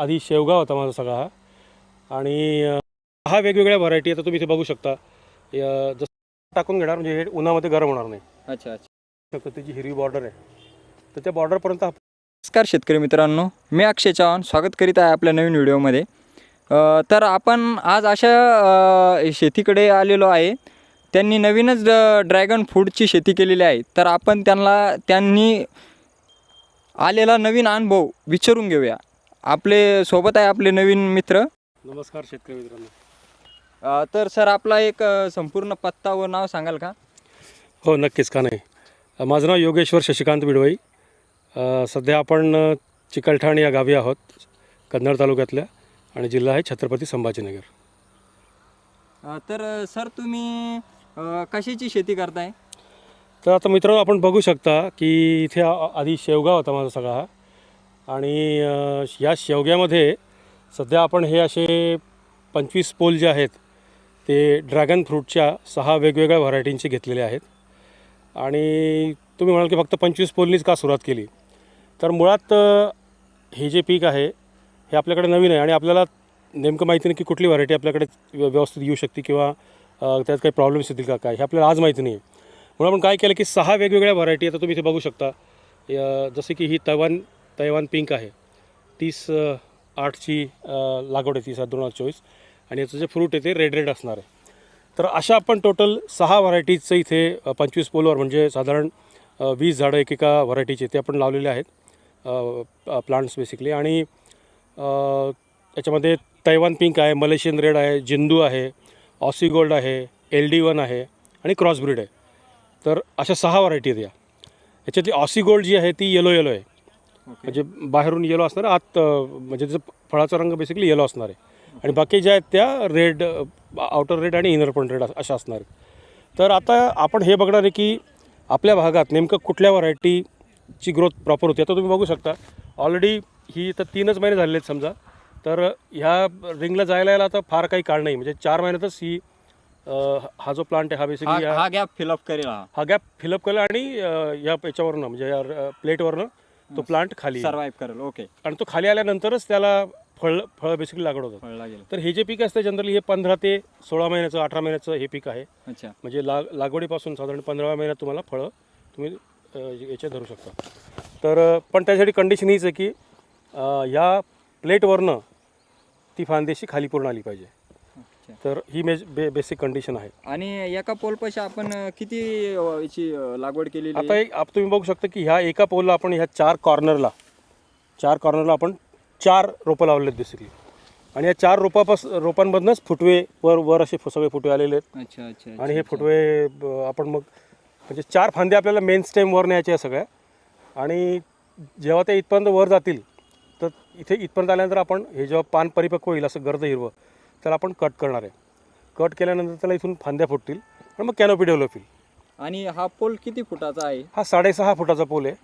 आधी शेवगा होता माझा सगळा हा. आणि हा वेगवेगळ्या व्हरायटी आता तुम्ही इथे बघू शकता. या- जसं टाकून घेणार म्हणजे हे उन्हामध्ये गरम होणार नाही. अच्छा अच्छा. शकतो त्याची हिरवी बॉर्डर आहे. तर त्या बॉर्डरपर्यंत हा नमस्कार शेतकरी मित्रांनो मी अक्षय चव्हाण स्वागत करीत आहे आपल्या नवीन व्हिडिओमध्ये. अ, तर आपण आज अशा अ, शेतीकडे आलेलो आहे. त्यांनी नवीनच ड्रॅगन फ्रूटची शेती केलेली आहे. तर आपण त्यांना त्यांनी आलेला नवीन अनुभव विचारून घेऊया. आपले सोबत आहे आपले नवीन मित्र. नमस्कार शेतकरी मित्रांनो. तर सर आपला एक संपूर्ण पत्ता व नाव सांगाल का? हो नक्कीच का नाही? माझं नाव योगेश्वर शशिकांत बिडवाई. सध्या आपण चिकलठाण या गावी आहोत कन्नड तालुक्यातल्या आणि जिल्हा आहे छत्रपती संभाजीनगर. तर सर तुम्ही कशाची शेती करताय? तर आता मित्रांनो आपण बघू शकता की इथे आधी शेवगा होता माझा सगळा हा. आणि या शेवग्यामध्ये सध्या आपण हे असे पंचवीस पोल जे आहेत ते ड्रॅगन फ्रूटच्या सहा वेगवेगळ्या व्हरायटींचे घेतलेले आहेत. आणि तुम्ही म्हणाल की फक्त पंचवीस पोलनीच का सुरुवात केली? तर मुळात हे जे पीक आहे हे आपल्याकडे नवीन आहे आणि आपल्याला नेमकं माहिती नाही की कुठली व्हरायटी आपल्याकडे व्य- व्यवस्थित येऊ शकते किंवा त्यात काही प्रॉब्लेम्स येतील का काय हे आपल्याला आज माहिती नाही. म्हणून आपण काय केलं की सहा वेगवेगळ्या व्हरायटी आता तुम्ही इथे बघू शकता. जसे की ही तवन तैवान पिंक आहे. तीस आठची लागवड आहे तीस आठ दोन हजार चोवीस. आणि याचं जे फ्रूट आहे ते रेड रेड असणार आहे. तर अशा आपण टोटल सहा व्हरायटीजचं इथे पंचवीस पोलवर म्हणजे साधारण वीस झाडं एकेका व्हरायटीचे ते आपण लावलेले आहेत. प्लांट्स बेसिकली आणि याच्यामध्ये तैवान पिंक आहे मलेशियन रेड आहे जिंदू आहे ऑसी गोल्ड आहे एल डी वन आहे आणि क्रॉस ब्रीड आहे. तर अशा सहा व्हरायटी आहेत या. याच्यातली ऑसी गोल्ड जी आहे ती येलो येलो आहे. म्हणजे बाहेरून येलो असणार आत म्हणजे त्याचं फळाचा रंग बेसिकली येलो असणार आहे. आणि बाकी ज्या आहेत त्या रेड आउटर रेड आणि इनर पण रेड अशा असणार आहेत. तर आता आपण हे बघणार आहे की आपल्या भागात नेमकं कुठल्या व्हरायटीची ग्रोथ प्रॉपर होती आता तुम्ही बघू शकता. ऑलरेडी ही तर तीनच महिने झालेले आहेत समजा. तर ह्या रिंगला जायला यायला आता फार काही काळ नाही. म्हणजे चार महिन्यातच ही हा जो प्लांट आहे हा बेसिकली हा गॅप फिलअप करेल. हा गॅप फिलअप केला आणि या याच्यावरनं म्हणजे या प्लेटवरनं तो प्लांट खाली येईल. सर्वाईव्ह करेल ओके आणि तो खाली आल्यानंतरच त्याला फळ फळ बेसिकली लागड होतं. फळ लागेल. तर हे जे पीक असतं जनरली हे पंधरा ते सोळा महिन्याचं अठरा महिन्याचं हे पीक आहे. अच्छा. म्हणजे लाग लागवडीपासून साधारण पंधराव्या महिन्यात तुम्हाला फळं तुम्ही अ, याचे धरू शकता. तर अ, पण त्यासाठी कंडिशन हीच आहे की अ, या प्लेटवरनं ती फांदेशी खाली पूर्ण आली पाहिजे. अच्छा. तर ही मेज बे बेसिक कंडिशन आहे. आणि एका पोलपाशी आपण किती याची लागवड केलेली आता एक आप तुम्ही बघू शकता की ह्या एका पोलला आपण ह्या चार कॉर्नरला चार कॉर्नरला आपण चार रोपं लावलेत बेसिकली आणि या चार रोपापास रोपांमधनंच फुटवे वर वर असे फु- सगळे फुटवे आलेले आहेत. अच्छा अच्छा आणि हे फुटवे ब- आपण मग म्हणजे चार फांदे आपल्याला मेन स्टेम वर न्यायचे आहे सगळ्या. आणि जेव्हा ते इथपर्यंत वर जातील तर इथे इथपर्यंत आल्यानंतर आपण हे जेव्हा पान परिपक्व होईल असं गर्द हिरवं त्याला आपण कट करणार आहे. कट केल्यानंतर त्याला इथून फांद्या फुटतील आणि मग कॅनोपी डेव्हलप होईल. आणि हा पोल किती फुटाचा आहे? हा साडेसहा फुटाचा पोल आहे.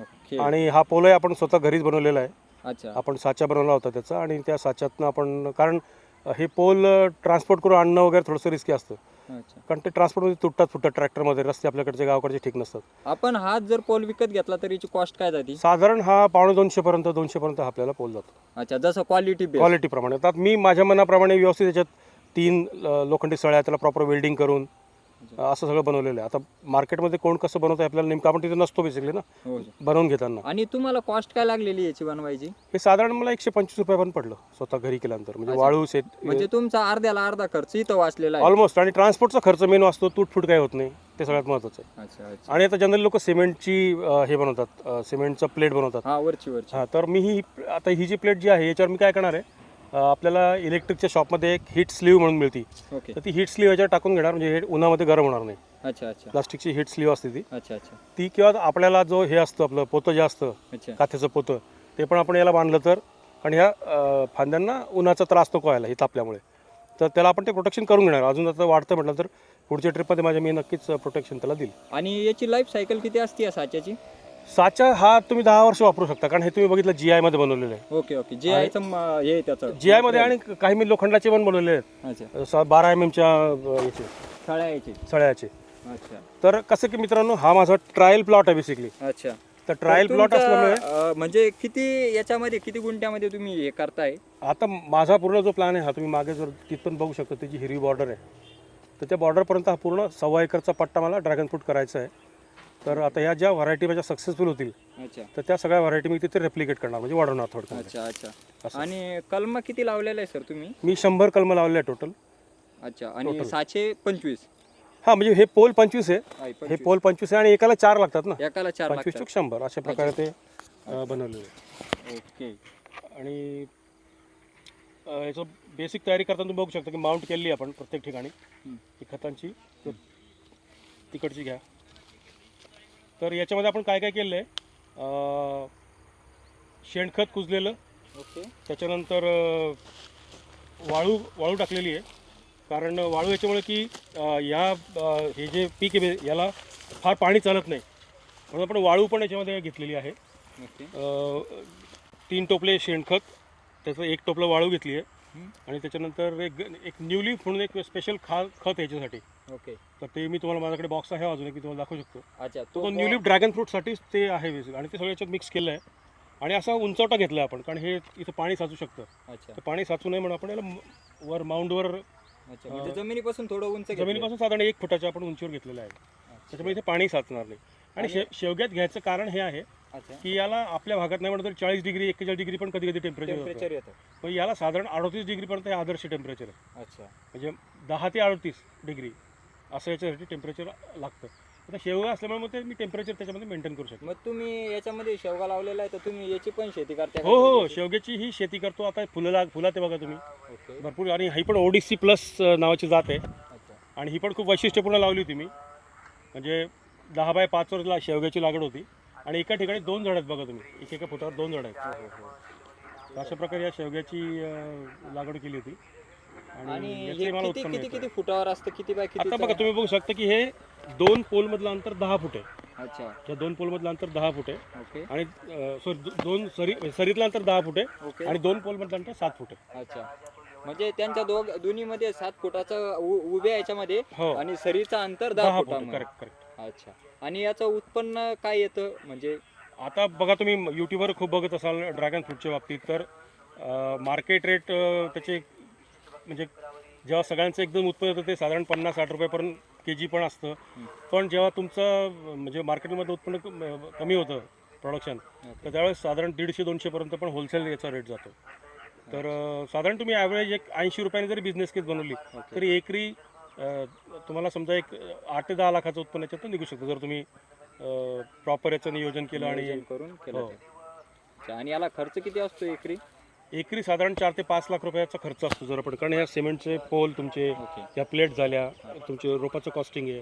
ओके. आणि हा पोलही आपण स्वतः घरीच बनवलेला आहे. अच्छा. आपण साचा बनवला होता त्याचा आणि त्या साच्यातनं आपण कारण हे पोल ट्रान्सपोर्ट करून आणणं वगैरे थोडंसं रिस्की असतं. कारण ते ट्रान्सपोर्टमध्ये तुटतात फुटतात ट्रॅक्टरमध्ये रस्ते आपल्याकडचे गावाकडचे ठीक नसतात. आपण हा जर पोल विकत घेतला तर याची कॉस्ट काय जाते? साधारण हा पावणे दोनशेपर्यंत दोनशेपर्यंत हा आपल्याला पोल जातो. अच्छा जसं क्वालिटी बेस क्वालिटीप्रमाणे आता मी माझ्या मनाप्रमाणे व्यवस्थित त्याच्यात तीन लोखंडी सळ्या त्याला प्रॉपर वेल्डिंग करून असं सगळं बनवलेलं आहे. आता मार्केटमध्ये कोण कसं बनवतं आपल्याला नेमकं आपण तिथे नसतो बेसिकली ना. हो बनवून घेताना. आणि तुम्हाला कॉस्ट काय लागलेली याची बनवायची? हे साधारण मला एकशे पंचवीस रुपयापर्यंत पडलं स्वतः घरी केल्यानंतर. म्हणजे. वाळू शेत म्हणजे तुमचा अर्ध्याला अर्धा खर्च इथं वाचलेला आहे. ऑलमोस्ट आणि ट्रान्सपोर्टचा खर्च मेन असतो तुटफूट काय होत नाही. ते सगळ्यात महत्त्वाचं आहे. अच्छा अच्छा. आणि आता जनरली लोक सिमेंटची अ, हे बनवतात. सिमेंटचं प्लेट बनवतात. हा वरची वरची. हां तर मी ही आता ही जी प्लेट जी आहे याच्यावर मी काय करणार आहे? आपल्याला इलेक्ट्रिकच्या शॉपमध्ये एक हीट स्लीव म्हणून मिळते. ओके. तर ती हीट स्लीव याच्यावर टाकून घेणार म्हणजे हे उन्हामध्ये गरम होणार नाही. अच्छा अच्छा. प्लास्टिकची हीट स्लीव असते ती. अच्छा अच्छा. ती किंवा आपल्याला जो हे असतं आपलं पोतं जे असतं अच्छा. काथ्याचं पोतं ते पण आपण याला बांधलं तर आणि ह्या अ, फांद्यांना उन्हाचा त्रास नको व्हायला हे तापल्यामुळे. तर त्याला आपण ते प्रोटेक्शन करून घेणार. अजून आता वाढतं म्हटलं तर पुढच्या ट्रिपमध्ये माझ्या मी नक्कीच प्रोटेक्शन त्याला देईल. आणि याची लाईफ सायकल किती असते या साच्याची? साचा हा तुम्ही दहा वर्ष वापरू शकता कारण हे तुम्ही बघितलं जी मध्ये बनवलेलं आहे. Okay okay. जे आयचं म- हे त्याचं. जी मध्ये आणि काही मी लोखंडाचे पण बनवलेले आहेत. अच्छा. सा- बारा एम एमच्या याचे. थळ्या सळ्याचे. अच्छा. तर कसं की मित्रांनो हा माझा ट्रायल प्लॉट आहे बेसिकली अच्छा. तर ट्रायल तर प्लॉट तुमचं, असल्यामुळे अं, म्हणजे किती याच्यामध्ये किती गुंठ्यामध्ये तुम्ही हे करताय? आता माझा पूर्ण जो प्लॅन आहे हा तुम्ही मागे जर तिथपर्यंत बघू शकता त्याची हिरवी बॉर्डर आहे. तर त्या बॉर्डरपर्यंत हा पूर्ण सव्वा एकरचा पट्टा मला ड्रॅगन फ्रूट करायचा आहे. तर आता ह्या ज्या व्हरायटी माझ्या सक्सेसफुल होतील अच्छा. तर त्या सगळ्या व्हरायटी मी तिथे रेप्लिकेट करणार म्हणजे वाढवणार थोडक्यात. अच्छा अच्छा. आणि कलम किती लावलेला आहे सर तुम्ही? मी शंभर कलम लावले आहे टोटल अच्छा आणि सहाशे पंचवीस. हां म्हणजे हे पोल पंचवीस आहे. हे. पोल पंचवीस आहे आणि एकाला चार लागतात ना? एकाला चार पंचवीस चूक शंभर अशा प्रकारे ते बनवलेलं आहे. ओके. आणि याचं बेसिक तयारी करताना तुम्ही बघू शकता की माउंट केलेली आहे आपण प्रत्येक ठिकाणी. खतांची तिकडची घ्या. तर याच्यामध्ये आपण काय काय केलं आहे शेणखत कुजलेलं. ओके. त्याच्यानंतर वाळू वाळू टाकलेली आहे. कारण वाळू याच्यामुळे की अं, या अं, हे जे पीक आहे याला फार पाणी चालत नाही. म्हणून आपण वाळू पण याच्यामध्ये घेतलेली आहे. तीन टोपले शेणखत त्याचं एक टोपलं वाळू घेतली आहे. आणि त्याच्यानंतर एक एक न्यूली म्हणून एक स्पेशल खा खत याच्यासाठी. ओके. तर ते मी तुम्हाला माझ्याकडे बॉक्स आहे अजून एक मी तुम्हाला दाखवू शकतो. अच्छा तो न्यूली ड्रॅगन फ्रूटसाठीच ते आहे बेसिक आणि ते सगळं याच्यात मिक्स केलं आहे आणि असा उंचवटा घेतला आहे आपण कारण हे इथं पाणी साचू शकतं. अच्छा. तर पाणी साचू नये म्हणून आपण याला वर माउंडवर अच्छा म्हणजे जमिनीपासून थोडं उंच. जमिनीपासून साधारण एक फुटाच्या आपण उंचीवर घेतलेलं आहे. त्याच्यामुळे इथे पाणी साचणार नाही. आणि शे शेवग्यात घ्यायचं कारण हे आहे की याला आपल्या भागात नाही म्हणत तर चाळीस डिग्री एक्केचाळीस डिग्री पण कधी कधी टेम्परेचर येतं. पण याला साधारण अडतीस डिग्रीपर्यंत हे आदर्श टेम्परेचर आहे. अच्छा. म्हणजे दहा ते अडतीस डिग्री. असं याच्यासाठी टेम्परेचर लागतं. आता शेवगा असल्यामुळे मग ते मी टेम्परेचर त्याच्यामध्ये मेंटेन करू शकतो. मग तुम्ही याच्यामध्ये शेवगा लावलेला आहे तर तुम्ही याची पण शेती करता का? हो हो शेवग्याची? ही शेती करतो. आता फुलं लाग फुलात आहे बघा तुम्ही. भरपूर. आणि ही पण ओडीसी प्लस नावाची जात आहे. आणि ही पण खूप वैशिष्ट्यपूर्ण लावली होती मी. म्हणजे दहा बाय पाच ला शेवग्याची लागड होती. आणि एका ठिकाणी दोन झाड आहेत बघा तुम्ही. एक एका फुटावर दोन झाड आहेत. तर अशा प्रकारे या शेवग्याची लागवड केली होती. आणि हे मला किती उत्पन्न किती येतं. किती फुटावर असतं? किती बाय किती आता बघा तुम्ही बघू शकता की हे दोन पोलमधलं अंतर दहा फूट आहे. अच्छा. या दोन पोलमधलं अंतर दहा फूट आहे. ओके. आणि सॉरी दोन सरी सरीतलं अंतर दहा फूट आहे ओके. आणि दोन पोलमधलं अंतर सात फूट आहे. अच्छा. म्हणजे त्यांच्या दोघ दोन्हीमध्ये सात फुटाचं उ- उभ्या याच्यामध्ये हो. आणि सरीचा अंतर दहा दहा फूट फुटामध्ये. करेक्ट करेक्ट अच्छा. आणि याचं उत्पन्न काय येतं? म्हणजे आता बघा तुम्ही यूट्यूबवर खूप बघत असाल ड्रॅगन फ्रूटच्या बाबतीत. तर मार्केट रेट त्याचे म्हणजे जेव्हा सगळ्यांचं एकदम उत्पन्न येतं ते साधारण पन्नास साठ रुपयापर्यंत के जी पण असतं पण जेव्हा तुमचं म्हणजे मार्केटमध्ये उत्पन्न क- कमी होतं प्रोडक्शन तर त्यावेळेस साधारण दीडशे दोनशेपर्यंत पण होलसेल याचा रेट जातो तर अं, साधारण तुम्ही ॲव्हरेज एक ऐंशी रुपयाने जरी बिझनेस केस बनवली तरी एकरी अं, तुम्हाला समजा एक अं, आठ ते दहा लाखाचं उत्पन्न याच्यातून निघू शकतं जर तुम्ही प्रॉपर याचं नियोजन केलं आणि करून केलं हो. ते. अच्छा आणि याला खर्च किती असतो एकरी एकरी साधारण चार ते पाच लाख रुपयाचा खर्च असतो जर आपण. कारण ह्या सिमेंटचे पोल तुमचे या प्लेट झाल्या तुमचे रोपाचं कॉस्टिंग आहे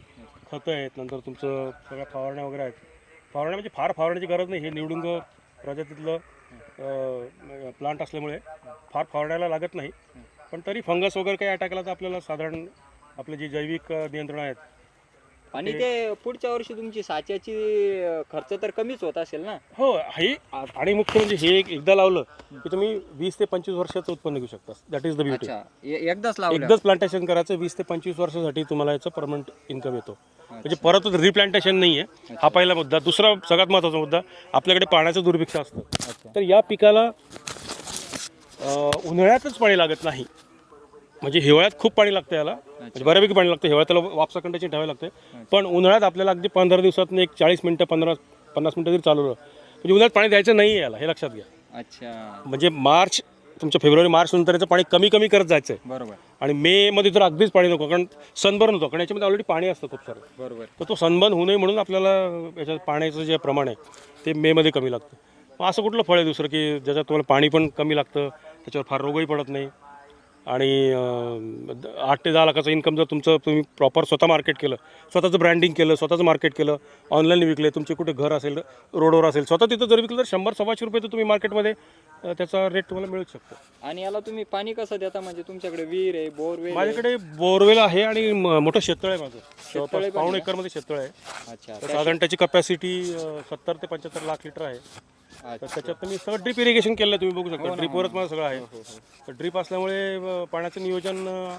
खतं आहेत नंतर तुमचं सगळ्या फवारण्या वगैरे आहेत. फवारण्या म्हणजे फार फवारण्याची गरज नाही हे निवडुंग प्रजातीतलं प्लांट असल्यामुळे फार फवारण्याला लागत नाही. पण तरी फंगस वगैरे काही अटॅक आला तर आपल्याला साधारण आपले जे जैविक नियंत्रण आहेत आणि ते पुढच्या वर्षी तुमची साच्याची खर्च तर कमीच होत असेल ना? हो हे आणि मुख्य म्हणजे हे एक एकदा लावलं की तुम्ही वीस ते पंचवीस वर्षाचं उत्पन्न घेऊ शकता. दॅट इज द ब्युटी अच्छा ए- एकदाच लावलं. एकदाच प्लांटेशन करायचं वीस ते पंचवीस वर्षासाठी तुम्हाला याचं परमनंट इन्कम येतो. म्हणजे परत रिप्लांटेशन नाही आहे हा पहिला मुद्दा. दुसरा सगळ्यात महत्त्वाचा मुद्दा आपल्याकडे पाण्याचं दुर्भिक्ष असतं. तर या पिकाला अं, उन्हाळ्यातच पाणी लागत नाही. म्हणजे हिवाळ्यात खूप पाणी लागतं याला. म्हणजे बऱ्यापैकी पाणी लागतं. हिवाळ्यात त्याला वापसा कंडाची ठेवावी लागते पण उन्हाळ्यात आपल्याला अगदी पंधरा दिवसात एक चाळीस मिनटं पंधरा पन्नास मिनटं जरी चालवलं म्हणजे उन्हाळ्यात पाणी द्यायचं नाही आहे याला हे लक्षात घ्या. अच्छा. म्हणजे मार्च तुमच्या फेब्रुवारी मार्च नंतर याचं पाणी कमी कमी करत जायचं आहे बरोबर. आणि मे मध्ये तर अगदीच पाणी नको कारण सनबर्न होतो. कारण याच्यामध्ये ऑलरेडी पाणी असतं खूप सारं. बरोबर. तर तो सनबर्न होऊ नये म्हणून आपल्याला याच्यात पाण्याचं जे प्रमाण आहे ते मेमध्ये कमी लागतं. मग असं कुठलं फळ आहे दुसरं की ज्याच्यात तुम्हाला पाणी पण कमी लागतं त्याच्यावर फार रोगही पडत नाही? आणि आठ ते दहा लाखाचं इन्कम जर तुमचं तुम्ही प्रॉपर स्वतः मार्केट केलं स्वतःचं ब्रँडिंग केलं स्वतःचं मार्केट केलं ऑनलाईन विकले तुमचे कुठे घर असेल रोडवर असेल स्वतः तिथं जर विकलं तर शंभर सव्वाशे रुपये तर तुम्ही मार्केटमध्ये त्याचा रेट तुम्हाला मिळू शकतो. आणि याला तुम्ही पाणी कसं देता? म्हणजे तुमच्याकडे विहीर आहे बोरवेल? माझ्याकडे बोरवेल आहे आणि मोठं शेततळ आहे माझं. जवळपास पाऊण? एकरमध्ये शेततळ आहे. अच्छा साधारण त्याची कपॅसिटी सत्तर ते पंच्याहत्तर लाख लिटर आहे. तर त्याच्यात मी सगळं ड्रीप इरिगेशन केलं तुम्ही बघू हो शकता ड्रीपवरच मला सगळं आहे. तर ड्रीप असल्यामुळे अं, पाण्याचं नियोजन अं,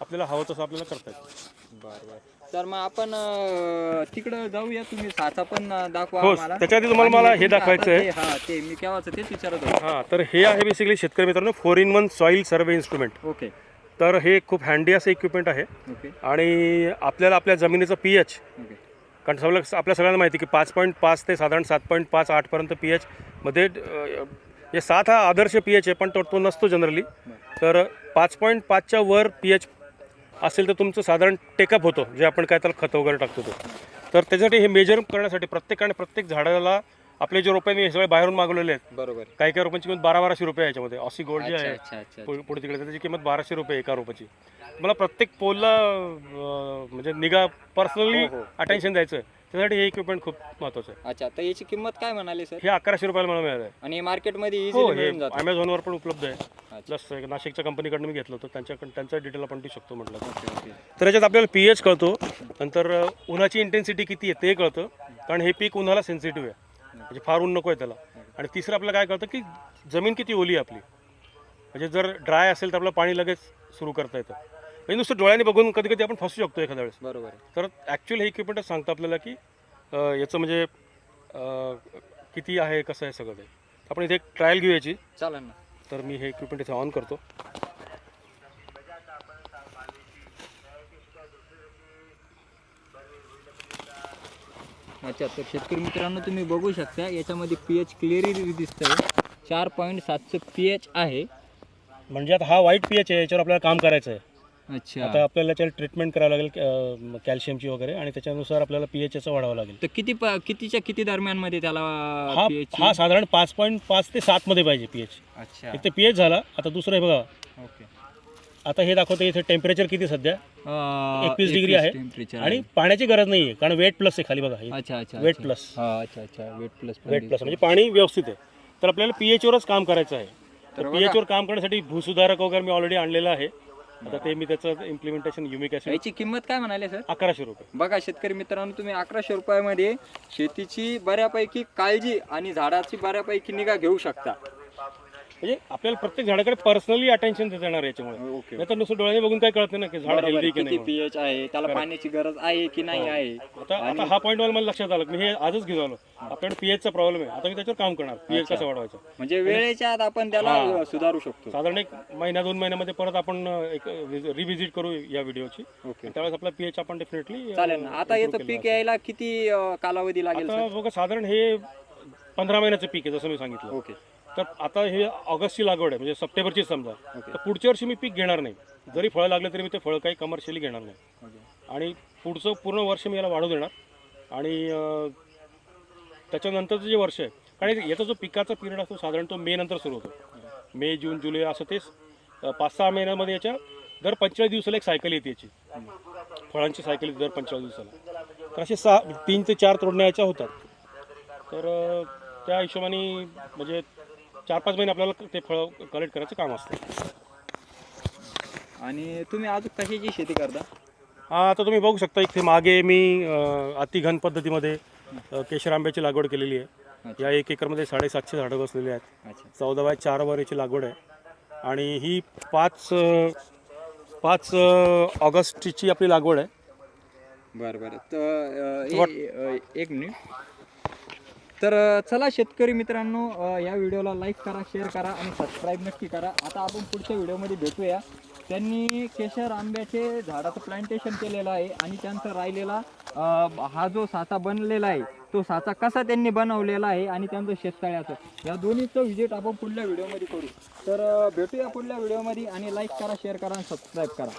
आपल्याला हवं तसं आपल्याला करता येतं बरं बरं. तर मग आपण अं, तिकडं जाऊया तुम्ही. साचा पण अं, दाखवा हो, आम्हाला. त्याच्याआधी तुम्हाला मला हे दाखवायचं आहे. ते- हा ते मी केव्हाच तेच विचारत होतो. हां तर हे आहे बेसिकली शेतकरी मित्रांनो four in one soil survey instrument okay तर हे खूप हँडी असं इक्विपमेंट आहे. ओके आणि आपल्याला आपल्या जमिनीचं पी एच ओके कारण सगळं आपल्या सगळ्यांना माहिती की पाच पॉईंट पाच ते साधारण सात पॉईंट पाच आठपर्यंत पी एचमध्ये हे सात हा आदर्श पी एच आहे पण तो तो नसतो जनरली तर पाच पॉईंट पाचच्या वर पी एच असेल तर तुमचं साधारण टेकअप होतो जे आपण काय त्याला खतं वगैरे टाकतो तो. तर त्याच्यासाठी हे मेजर करण्यासाठी प्रत्येकाने प्रत्येक झाडाला आपले जे रोपे मी सगळे बाहेरून मागवलेले आहेत. बरोबर. काही काही रोपांची किंमत बारा बाराशे रुपये आहे याच्यामध्ये. ऑसी गोल्ड जे अच्छा आहे अच्छा अच्छा पुढे पुढे तिकडे त्याची किंमत बाराशे रुपये एका रोपाची. मला प्रत्येक पोलला अं, म्हणजे निगा पर्सनली हो, हो. अटेन्शन द्यायचं आहे. त्यासाठी हे इक्विपमेंट खूप महत्वाचं आहे. अच्छा तर याची किंमत काय म्हणाली सर? हे अकराशे रुपयाला मला मिळालं आहे. आणि मार्केटमध्ये हो इझिली हे मिळून जातं अमेझॉनवर पण उपलब्ध आहे. अच्छा. प्लस नाशिकच्या कंपनीकडनं मी घेतलं होतं. त्यांच्याकडं त्यांचा डिटेल आपण देऊ शकतो म्हटलं तर. Okay okay. तर याच्यात आपल्याला पी एच कळतो. नंतर अं, उन्हाची इंटेन्सिटी किती आहे ते कळतं. कारण हे पीक उन्हाला सेन्सिटिव्ह आहे. म्हणजे फार ऊन नको आहे त्याला. आणि तिसरं आपल्याला काय कळतं की जमीन किती ओली आहे आपली. म्हणजे जर ड्राय असेल तर आपल्याला पाणी लगेच सुरू करता येतं. म्हणजे नुसतं डोळ्याने बघून कधी कधी आपण फसू शकतो एखाद्या वेळेस. बरोबर आहे. तर ॲक्च्युअल हे इक्विपमेंटच सांगतं आपल्याला की अं, याचं म्हणजे अं, किती आहे कसं आहे सगळं ते. आपण इथे एक ट्रायल घेऊ याची चालेल ना. तर मी हे इक्विपमेंट इथे ऑन करतो. अच्छा तर शेतकरी मित्रांनो तुम्ही बघू शकता याच्यामध्ये पी एच क्लिअरली दिसतंय. चार पॉईंट सातचं पी एच आहे. म्हणजे आता हा वाईट पी एच आहे याच्यावर आपल्याला काम करायचं आहे. अच्छा. आता आपल्याला याच्यावर ट्रीटमेंट करावं लागेल अं, कॅल्शियमची वगैरे आणि त्याच्यानुसार आपल्याला पी एच याचा वाढावं लागेल. तर किती प- कितीच्या किती दरम्यानमध्ये त्याला हा पीएच हा साधारण पाच पॉईंट पाच ते सातमध्ये पाहिजे पी एच अच्छा. एक ते पी एच झाला आता दुसरं हे बघा. ओके. आता हे दाखवतं इथे टेम्परेचर किती सध्या? 21 डिग्री आहे. टेम्परेचर आणि पाण्याची गरज नाही आहे कारण वेट प्लस आहे खाली बघा अच्छा अच्छा वेट अच्छा. प्लस हा अच्छा अच्छा. वेट प्लस वेट प्लस म्हणजे पाणी व्यवस्थित आहे. तर आपल्याला पी एचवरच काम करायचं आहे. तर तर पी एचवर काम करण्यासाठी भूसुधारक वगैरे मी ऑलरेडी आणलेलं आहे. आता ते मी त्याचं इम्प्लिमेंटेशन युमिक याची किंमत काय म्हणाले सर? अकराशे रुपये. बघा शेतकरी मित्रांनो तुम्ही अकराशे रुपयामध्ये शेतीची बऱ्यापैकी काळजी आणि झाडाची बऱ्यापैकी निगा घेऊ शकता. म्हणजे आपल्याला प्रत्येक झाडाकडे पर्सनली अटेन्शन देता येणार याच्यामुळे. ओके नाही तर नुसतं डोळ्याने बघून काय कळत नाही ना की झाड बरोबर हेल्दी की किती नाही पीएच आहे त्याला पाण्याची गरज आहे की नाही आहे? आता आता हा पॉईंट मला लक्षात आलं मी हे आजच घेऊन आलो. आपल्याकडे पीएचचा प्रॉब्लेम आहे. आता मी त्याच्यावर काम करणार पीएच कसं वाढवायचं? म्हणजे वेळेच्या आत आपण त्याला सुधारू शकतो. साधारण एक महिना दोन महिन्यामध्ये परत आपण अं, एक रिव्हिजिट करू या व्हिडिओची ओके त्यावेळेस आपला पीएच आपण डेफिनेटली चालेल ना. आता याचं पीक यायला किती अं, कालावधी लागेल आता बघा साधारण हे पंधरा महिन्याचं पीक आहे जसं मी सांगितलं. ओके तर आता हे ऑगस्टची लागवड आहे म्हणजे सप्टेंबरची समजा. तर पुढच्या वर्षी मी पीक घेणार नाही. जरी फळं लागलं तरी मी ते फळं काही कमर्शियली घेणार नाही. आणि पुढचं पूर्ण वर्ष मी याला वाढवू देणार. आणि अं, त्याच्यानंतरचं जे वर्ष आहे कारण याचा जो पिकाचा पिरियड असतो साधारण तो मे नंतर सुरू होतो. मे जून जुलै असं ते अं, पाच सहा महिन्यामध्ये याच्या दर पंचेचाळीस दिवसाला एक सायकल येते याची. फळांची सायकल येते दर पंचेचाळीस दिवसाला. तर असे सहा तीन ते चार तोडण्या याच्या होतात. तर अं, त्या हिशोबाने म्हणजे चार पाच महिने आपल्याला ते फळं कलेक्ट करायचं काम असतं. आणि तुम्ही अजून कशाची शेती करता? हा आता तुम्ही बघू शकता इथे मागे मी अतिघन पद्धतीमध्ये केशर आंब्याची लागवड केलेली आहे. या एक एकरमध्ये साडेसातशे झाडं बसलेली आहेत. चौदा बाय चार वर याची लागवड आहे. आणि ही पाच पाच ऑगस्टची आपली लागवड आहे. बरं बरं. तर एक मिनिट. तर चला शेतकरी मित्रांनो या व्हिडिओला लाईक करा शेअर करा आणि सबस्क्राईब नक्की करा. आता आपण पुढच्या व्हिडिओमध्ये भेटूया. त्यांनी केशर आंब्याचे झाडाचं प्लांटेशन केलेलं आहे आणि त्यांचा राहिलेला हा जो साचा बनलेला आहे तो साचा कसा त्यांनी बनवलेला आहे आणि त्यांचं शेततळ्याचं. या दोन्हीचं व्हिजिट आपण पुढल्या व्हिडिओमध्ये करू. तर भेटूया पुढल्या व्हिडिओमध्ये आणि लाईक करा शेअर करा आणि सबस्क्राईब करा.